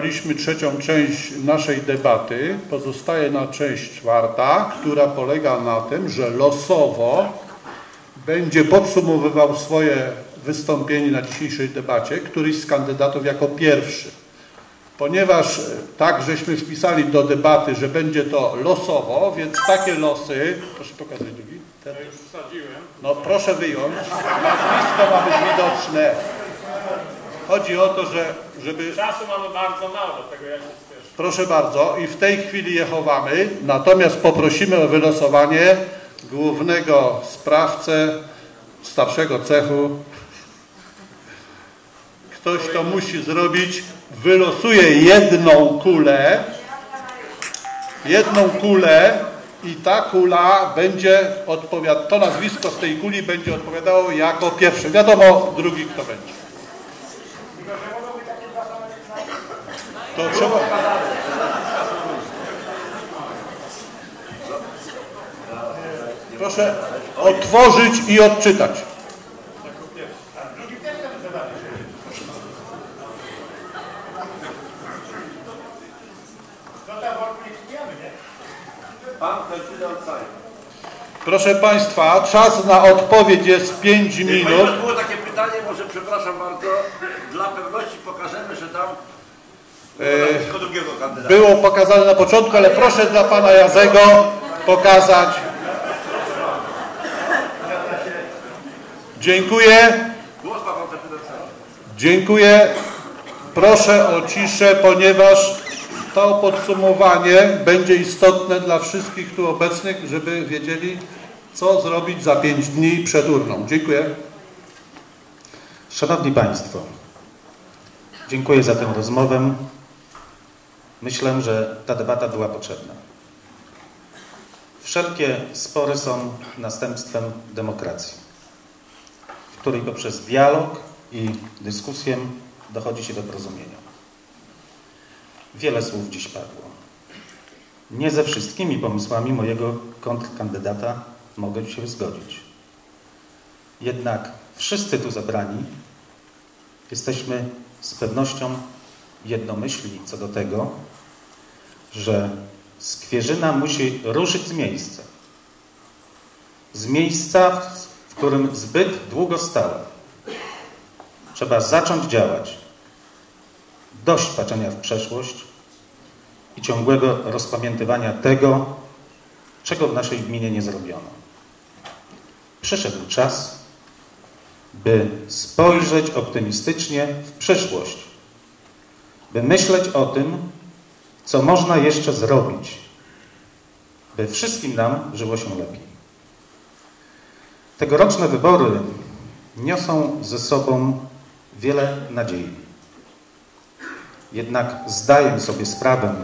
Zakończyliśmy trzecią część naszej debaty. Pozostaje na część czwarta, która polega na tym, że losowo będzie podsumowywał swoje wystąpienie na dzisiejszej debacie któryś z kandydatów jako pierwszy. Ponieważ e, tak żeśmy wpisali do debaty, że będzie to losowo, więc takie losy, proszę pokazać drugi. Ten. już wsadziłem. No proszę wyjąć. Nazwisko ma być widoczne. Chodzi o to, że żeby Czasu mamy bardzo mało, dlatego ja się spieszę. Proszę bardzo, i w tej chwili je chowamy, natomiast poprosimy o wylosowanie głównego sprawcę starszego cechu. Ktoś to musi zrobić. Wylosuje jedną kulę, jedną kulę i ta kula będzie odpowiadać, to nazwisko z tej kuli będzie odpowiadało jako pierwsze. Wiadomo drugi kto będzie. To trzeba... Proszę otworzyć i odczytać. Proszę Państwa, czas na odpowiedź jest 5 minut. Było takie pytanie, może przepraszam bardzo, dla pewności pokażemy, że tam Było pokazane na początku, ale proszę dla Pana Jazego pokazać. Dziękuję. Dziękuję. Proszę o ciszę, ponieważ to podsumowanie będzie istotne dla wszystkich tu obecnych, żeby wiedzieli, co zrobić za pięć dni przed urną. Dziękuję. Szanowni Państwo, dziękuję za tę rozmowę. Myślę, że ta debata była potrzebna. Wszelkie spory są następstwem demokracji, w której poprzez dialog i dyskusję dochodzi się do porozumienia. Wiele słów dziś padło. Nie ze wszystkimi pomysłami mojego kontrkandydata mogę się zgodzić. Jednak wszyscy tu zebrani jesteśmy z pewnością jednomyślni co do tego, że Skwierzyna musi ruszyć z miejsca. Z miejsca, w którym zbyt długo stała. Trzeba zacząć działać. Dość patrzenia w przeszłość i ciągłego rozpamiętywania tego, czego w naszej gminie nie zrobiono. Przyszedł czas, by spojrzeć optymistycznie w przyszłość, by myśleć o tym, co można jeszcze zrobić, by wszystkim nam żyło się lepiej. Tegoroczne wybory niosą ze sobą wiele nadziei. Jednak zdaję sobie sprawę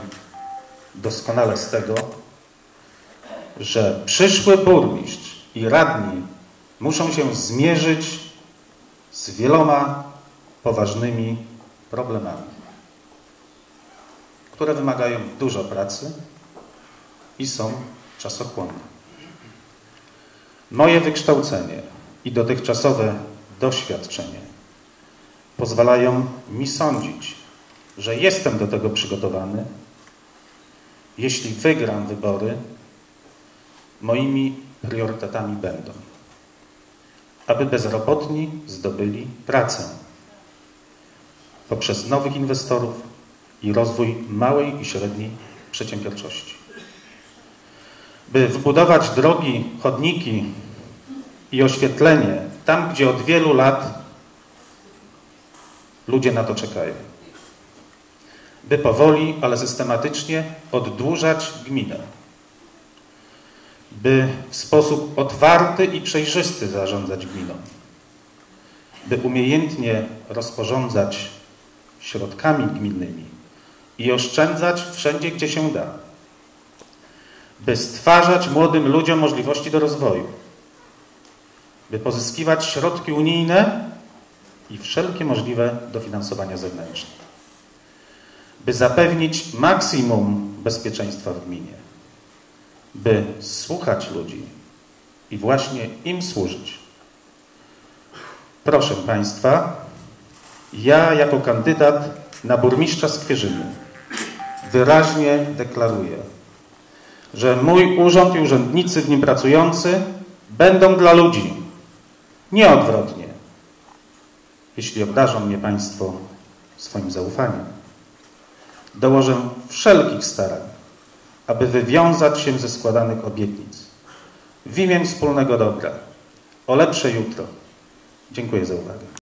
doskonale z tego, że przyszły burmistrz i radni muszą się zmierzyć z wieloma poważnymi problemami, które wymagają dużo pracy i są czasochłonne. Moje wykształcenie i dotychczasowe doświadczenie pozwalają mi sądzić, że jestem do tego przygotowany. Jeśli wygram wybory, moimi priorytetami będą aby bezrobotni zdobyli pracę poprzez nowych inwestorów i rozwój małej i średniej przedsiębiorczości. By wbudować drogi, chodniki i oświetlenie tam, gdzie od wielu lat ludzie na to czekają. By powoli, ale systematycznie oddłużać gminę by w sposób otwarty i przejrzysty zarządzać gminą, by umiejętnie rozporządzać środkami gminnymi i oszczędzać wszędzie, gdzie się da, by stwarzać młodym ludziom możliwości do rozwoju, by pozyskiwać środki unijne i wszelkie możliwe dofinansowania zewnętrzne, by zapewnić maksimum bezpieczeństwa w gminie by słuchać ludzi i właśnie im służyć. Proszę Państwa, ja jako kandydat na burmistrza Skwierzyny wyraźnie deklaruję, że mój urząd i urzędnicy w nim pracujący będą dla ludzi, nie odwrotnie. Jeśli obdarzą mnie Państwo swoim zaufaniem, dołożę wszelkich starań, aby wywiązać się ze składanych obietnic w imię wspólnego dobra, o lepsze jutro. Dziękuję za uwagę.